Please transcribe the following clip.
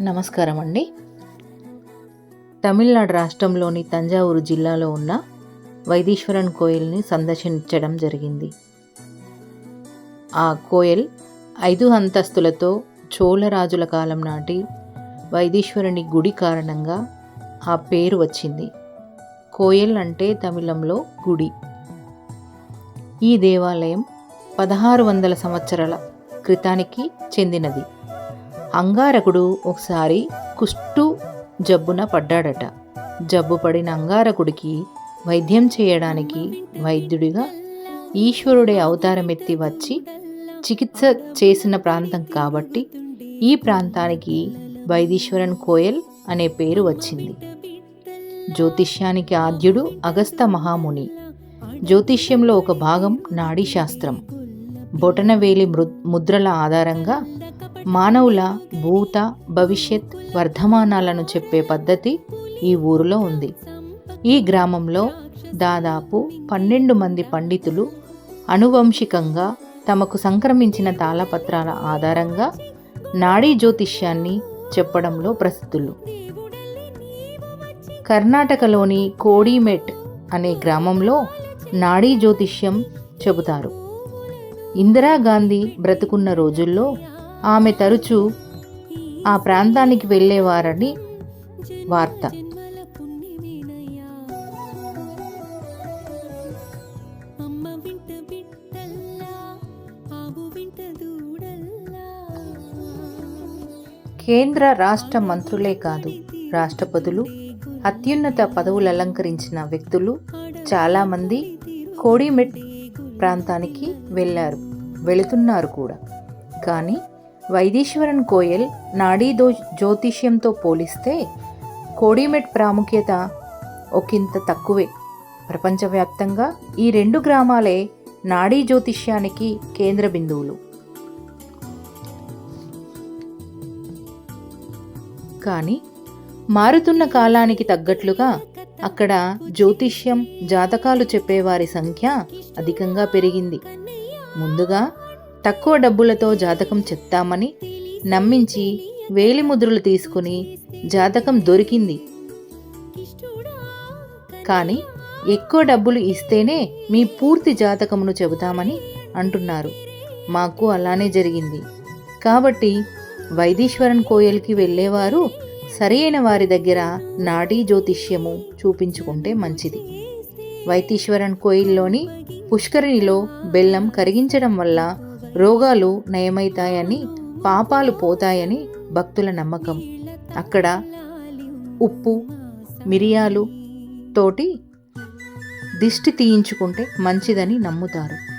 నమస్కారం అండి తమిళనాడు రాష్ట్రంలోని తంజావూరు జిల్లాలో ఉన్న వైదీశ్వరన్ కోయిల్ని సందర్శించడం జరిగింది. ఆ కోయల్ ఐదు అంతస్తులతో చోళరాజుల కాలం నాటి వైదీశ్వరుని గుడి కారణంగా ఆ పేరు వచ్చింది. కోయల్ అంటే తమిళంలో గుడి. ఈ దేవాలయం పదహారు వందల సంవత్సరాల క్రితానికి చెందినది. అంగారకుడు ఒకసారి కుష్టు జబ్బున పడ్డాడట. జబ్బు పడిన అంగారకుడికి వైద్యం చేయడానికి వైద్యుడిగా ఈశ్వరుడే అవతారమెత్తి వచ్చి చికిత్స చేసిన ప్రాంతం కాబట్టి ఈ ప్రాంతానికి వైదీశ్వరన్ కోయల్ అనే పేరు వచ్చింది. జ్యోతిష్యానికి ఆద్యుడు అగస్త మహాముని. జ్యోతిష్యంలో ఒక భాగం నాడీ శాస్త్రం. బొటనవేలి మృ ముద్రల ఆధారంగా మానవుల భూత భవిష్యత్ వర్ధమానాలను చెప్పే పద్ధతి ఈ ఊరిలో ఉంది. ఈ గ్రామంలో దాదాపు పన్నెండు మంది పండితులు అనువంశికంగా తమకు సంక్రమించిన తాళపత్రాల ఆధారంగా నాడీ జ్యోతిష్యాన్ని చెప్పడంలో ప్రసిద్ధులు. కర్ణాటకలోని కోడిమెట్ అనే గ్రామంలో నాడీ జ్యోతిష్యం చెబుతారు. ఇందిరాగాంధీ బ్రతుకున్న రోజుల్లో ఆమె తరచూ ఆ ప్రాంతానికి వెళ్ళేవారని వార్త. కేంద్ర రాష్ట్ర మంత్రులే కాదు రాష్ట్రపతులు అత్యున్నత పదవులు అలంకరించిన వ్యక్తులు చాలామంది కోడిమెట్ ప్రాంతానికి వెళ్ళారు. వెళుతున్నారు కూడా. కానీ వైదీశ్వరన్ కోయల్ నాడీ దో జ్యోతిష్యంతో పోలిస్తే కోడిమెట్ ప్రాముఖ్యత ఒకంత తక్కువే. ప్రపంచవ్యాప్తంగా ఈ రెండు గ్రామాలే నాడీ జ్యోతిష్యానికి కేంద్ర బిందువులు. కానీ మారుతున్న కాలానికి తగ్గట్లుగా అక్కడ జ్యోతిష్యం జాతకాలు చెప్పేవారి సంఖ్య అధికంగా పెరిగింది. ముందుగా తక్కువ డబ్బులతో జాతకం చెప్తామని నమ్మించి వేలిముద్రలు తీసుకుని జాతకం దొరికింది. కానీ ఎక్కువ డబ్బులు ఇస్తేనే మీ పూర్తి జాతకమును చెబుతామని అంటున్నారు. మాకు అలానే జరిగింది. కాబట్టి వైదీశ్వరన్ కోయల్కి వెళ్ళేవారు సరైన వారి దగ్గర నాడీ జ్యోతిష్యము చూపించుకుంటే మంచిది. వైతీశ్వరన్ కోయిల్లోని పుష్కరిణిలో బెల్లం కరిగించడం వల్ల రోగాలు నయమవుతాయని పాపాలు పోతాయని భక్తుల నమ్మకం. అక్కడ ఉప్పు మిరియాలు తోటి దిష్టి తీయించుకుంటే మంచిదని నమ్ముతారు.